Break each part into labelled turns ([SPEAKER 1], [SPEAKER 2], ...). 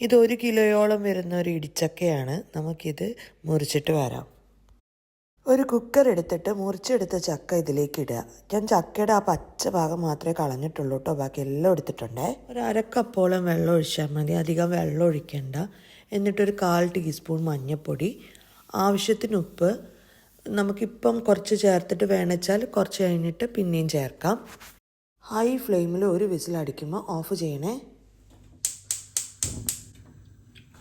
[SPEAKER 1] ഇത് ഒരു കിലോയോളം വരുന്ന ഒരു ഇടിച്ചക്കയാണ്. നമുക്കിത് മുറിച്ചിട്ട് വരാം. ഒരു കുക്കർ എടുത്തിട്ട് മുറിച്ചെടുത്ത ചക്ക ഇതിലേക്ക് ഇടുക. ഞാൻ ചക്കയുടെ ആ പച്ച ഭാഗം മാത്രമേ കളഞ്ഞിട്ടുള്ളൂ കേട്ടോ. ബാക്കി എല്ലാം എടുത്തിട്ടുണ്ടേ. ഒരു അരക്കപ്പോളം വെള്ളം ഒഴിച്ചാൽ മതി. അധികം വെള്ളം ഒഴിക്കണ്ട. എന്നിട്ടൊരു കാൽ ടീസ്പൂൺ മഞ്ഞൾപ്പൊടി. ആവശ്യത്തിന് ഉപ്പ്. നമുക്കിപ്പം കുറച്ച് ചേർത്തിട്ട് വേണച്ചാൽ കുറച്ച് കഴിഞ്ഞിട്ട് പിന്നെയും ചേർക്കാം. ഹൈ ഫ്ലെയിമിൽ ഒരു വിസിൽ അടിക്കുമ്പോൾ ഓഫ് ചെയ്യണേ.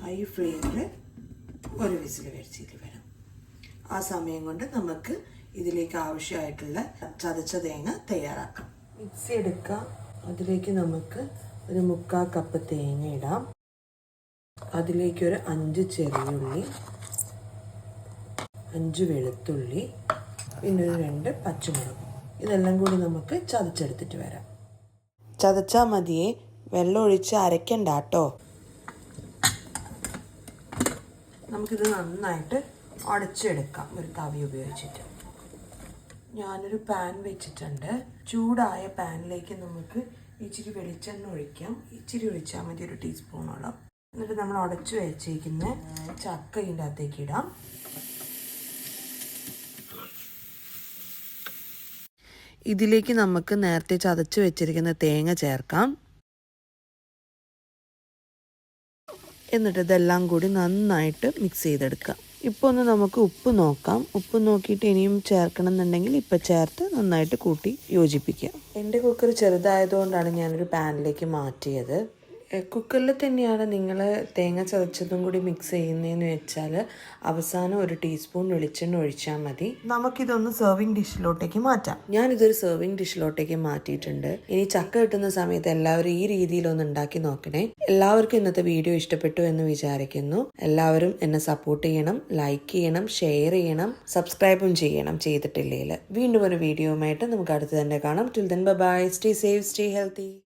[SPEAKER 1] ഹൈ ഫ്ലെയിമിൽ ഒരു വിസിൽ വരച്ചിട്ട് വരും. ആ സമയം കൊണ്ട് നമുക്ക് ഇതിലേക്ക് ആവശ്യമായിട്ടുള്ള ചതച്ച തേങ്ങ തയ്യാറാക്കാം. മിക്സി എടുക്കാം. അതിലേക്ക് നമുക്ക് ഒരു മുക്കാൽ കപ്പ് തേങ്ങ ഇടാം. അതിലേക്ക് ഒരു അഞ്ച് ചെറിയുള്ളി അഞ്ച് വെളുത്തുള്ളി പിന്നെ ഒരു രണ്ട് പച്ചമുളക്. ഇതെല്ലാം കൂടി നമുക്ക് ചതച്ചെടുത്തിട്ട് വരാം. ചതച്ചാൽ മതിയേ. വെള്ളം ഒഴിച്ച് അരയ്ക്കണ്ട കേട്ടോ. നമുക്കിത് നന്നായിട്ട് ഉടച്ചെടുക്കാം ഒരു തവി ഉപയോഗിച്ചിട്ട്. ഞാനൊരു പാൻ വെച്ചിട്ടുണ്ട്. ചൂടായ പാനിലേക്ക് നമുക്ക് ഇച്ചിരി വെളിച്ചെണ്ണ ഒഴിക്കാം. ഇച്ചിരി ഒഴിച്ചാൽ മതി ഒരു ടീസ്പൂണോളം. എന്നിട്ട് നമ്മൾ ഉടച്ചു വെച്ചേക്കുന്ന ചക്ക ഇതിന്റെ അകത്തേക്ക് ഇടാം. ഇതിലേക്ക് നമുക്ക് നേരത്തെ ചതച്ച് വെച്ചിരിക്കുന്ന തേങ്ങ ചേർക്കാം. എന്നിട്ട് ഇതെല്ലാം കൂടി നന്നായിട്ട് മിക്സ് ചെയ്തെടുക്കുക ഇപ്പോൾ ഒന്ന് നമുക്ക് ഉപ്പ് നോക്കാം. ഉപ്പ് നോക്കിയിട്ട് ഇനിയും ചേർക്കണം എന്നുണ്ടെങ്കിൽ ഇപ്പം ചേർത്ത് നന്നായിട്ട് കൂട്ടി യോജിപ്പിക്കുക എന്റെ കുക്കർ ചെറുതായതുകൊണ്ടാണ് ഞാനൊരു പാനിലേക്ക് മാറ്റിയത്. കുക്കറിൽ തന്നെയാണ് നിങ്ങൾ തേങ്ങ ചതച്ചതും കൂടി മിക്സ് ചെയ്യുന്നതെന്ന് വെച്ചാൽ അവസാനം ഒരു ടീസ്പൂൺ വെളിച്ചെണ്ണ ഒഴിച്ചാൽ മതി. നമുക്കിതൊന്ന് സെർവിങ് ഡിഷിലോട്ടേക്ക് മാറ്റാം. ഞാനിതൊരു സെർവിങ് ഡിഷിലോട്ടേക്ക് മാറ്റിയിട്ടുണ്ട്. ഇനി ചക്ക കിട്ടുന്ന സമയത്ത് എല്ലാവരും ഈ രീതിയിലൊന്ന് ഉണ്ടാക്കി നോക്കണേ. എല്ലാവർക്കും ഇന്നത്തെ വീഡിയോ ഇഷ്ടപ്പെട്ടു എന്ന് വിചാരിക്കുന്നു. എല്ലാവരും എന്നെ സപ്പോർട്ട് ചെയ്യണം ലൈക്ക് ചെയ്യണം ഷെയർ ചെയ്യണം സബ്സ്ക്രൈബും ചെയ്യണം. ചെയ്തിട്ടില്ലെങ്കിൽ വീണ്ടും ഒരു വീഡിയോയുമായിട്ട് നമുക്ക് അടുത്ത് തന്നെ കാണാം. Till then bye stay safe stay healthy